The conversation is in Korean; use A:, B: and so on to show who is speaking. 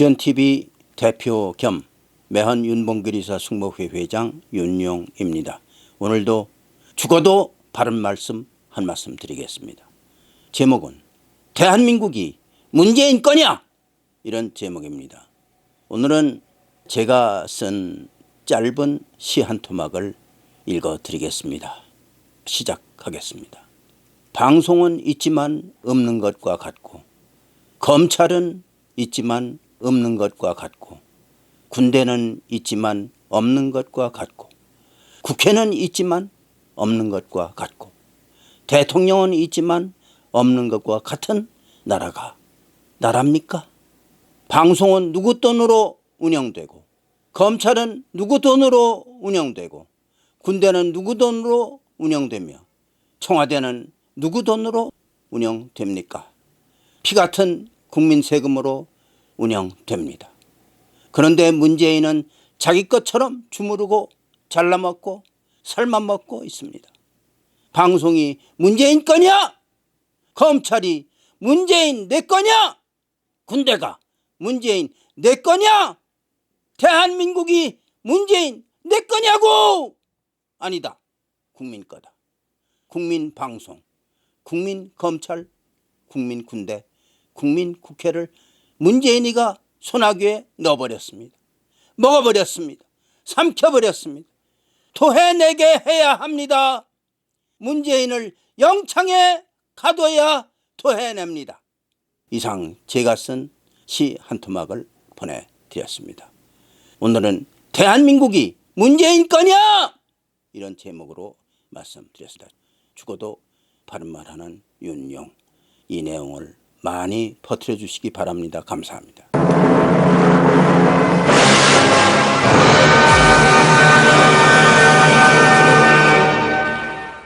A: 지원TV 대표 겸 매헌 윤봉길이사 승모회 회장 윤용입니다. 오늘도 죽어도 바른 말씀 한 말씀 드리겠습니다. 제목은 대한민국이 문재인 거냐? 이런 제목입니다. 오늘은 제가 쓴 짧은 시 한 토막을 읽어 드리겠습니다. 시작하겠습니다. 방송은 있지만 없는 것과 같고 검찰은 있지만 없는 것과 같고 군대는 있지만 없는 것과 같고 국회는 있지만 없는 것과 같고 대통령은 있지만 없는 것과 같은 나라가 나랍니까? 방송은 누구 돈으로 운영되고 검찰은 누구 돈으로 운영되고 군대는 누구 돈으로 운영되며 청와대는 누구 돈으로 운영됩니까? 피 같은 국민 세금으로 운영됩니다. 그런데 문재인은 자기 것처럼 주무르고 잘라먹고 살만 먹고 있습니다. 방송이 문재인 거냐? 검찰이 문재인 내 거냐? 군대가 문재인 내 거냐? 대한민국이 문재인 내 거냐고! 아니다. 국민 거다. 국민 방송, 국민 검찰, 국민 군대, 국민 국회를 문재인이가 소나귀에 넣어버렸습니다. 먹어버렸습니다. 삼켜버렸습니다. 토해내게 해야 합니다. 문재인을 영창에 가둬야 토해냅니다. 이상 제가 쓴 시 한 토막을 보내드렸습니다. 오늘은 대한민국이 문재인 거냐? 이런 제목으로 말씀드렸습니다. 죽어도 바른 말하는 윤용 이 내용을 많이 퍼뜨려 주시기 바랍니다. 감사합니다.